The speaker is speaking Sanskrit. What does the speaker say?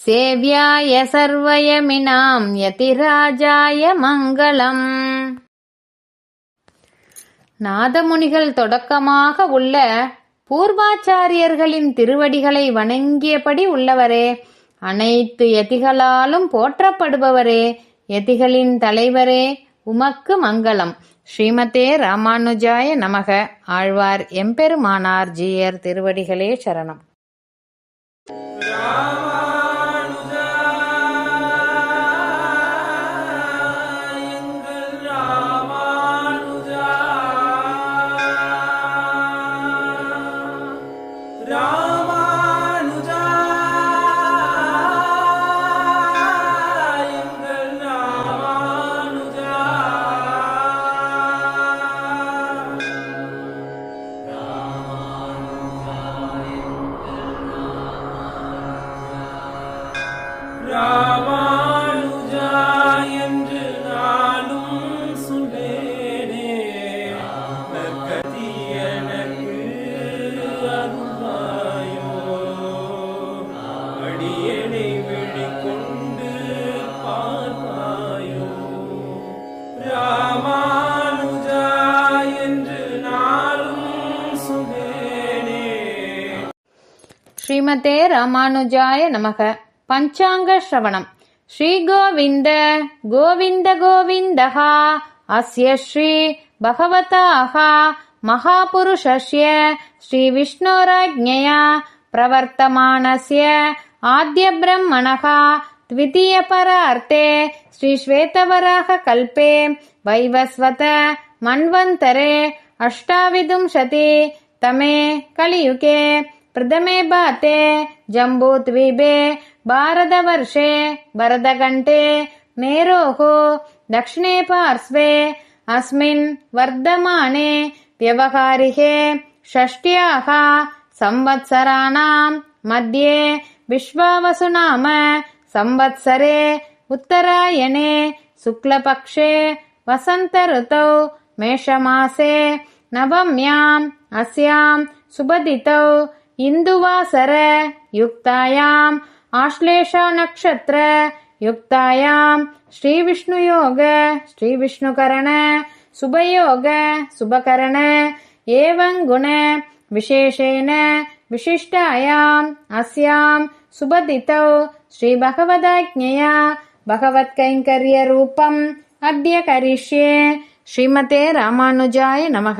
सेव्याय सर्वयमिनां यतिराजाय மங்களம் நாதமுனிகள் தொடக்கமாக உள்ள பூர்வாச்சாரியர்களின் திருவடிகளை வணங்கியபடி உள்ளவரே அனைத்து யதிகளாலும் போற்றப்படுபவரே யதிகளின் தலைவரே உமக்கு மங்களம் ஸ்ரீமதே ராமானுஜாய நமக ஆழ்வார் எம்பெருமானார் ஜீயர் திருவடிகளே சரணம் No. ஸ்ரீமதே ராமானுஜாய நமக பஞ்சாங்க ஸ்ரவணம் ஸ்ரீ கோவிந்த கோவிந்த கோவிந்தஹா அஸ்ய ஸ்ரீ பகவதாஹ மகாபுருஷஸ்ய ஸ்ரீ விஷ்ணோராஜ்ஞயா பிரவர்த்தமானஸ்ய ஆத்ய பிரம்மணः द्वितीयपरार्थे श्रीश्वेतवराहकल्पे वैवस्वत मन्वन्तरे अष्टाविंशति तमे कलियुगे प्रथमे भाते जम्बूद्वीपे भारतवर्षे भरतघण्टे मेरोः दक्षिणे पार्श्वे अस्मिन् वर्धमाने व्यवहारिके षष्ट्याः संवत्सराणाम् मध्ये विश्वावसुनाम संवत्सरे उत्तरायणे शुक्लपक्षे वसन्तऋतौ मेषमासे नवम्याम् अस्याम् सुबदितौ इन्दुवासर युक्तायाम् आश्लेषानक्षत्र युक्तायाम् श्रीविष्णुयोग श्रीविष्णुकरण सुभयोग सुभकरण एवम् गुण विशेषेण विशिष्टायाम् अस्याम् सुभदितौ श्रीभगवदाज्ञया भगवत्कैङ्कर्यरूपम् अद्य करिष्ये श्रीमते रामानुजाय नमः।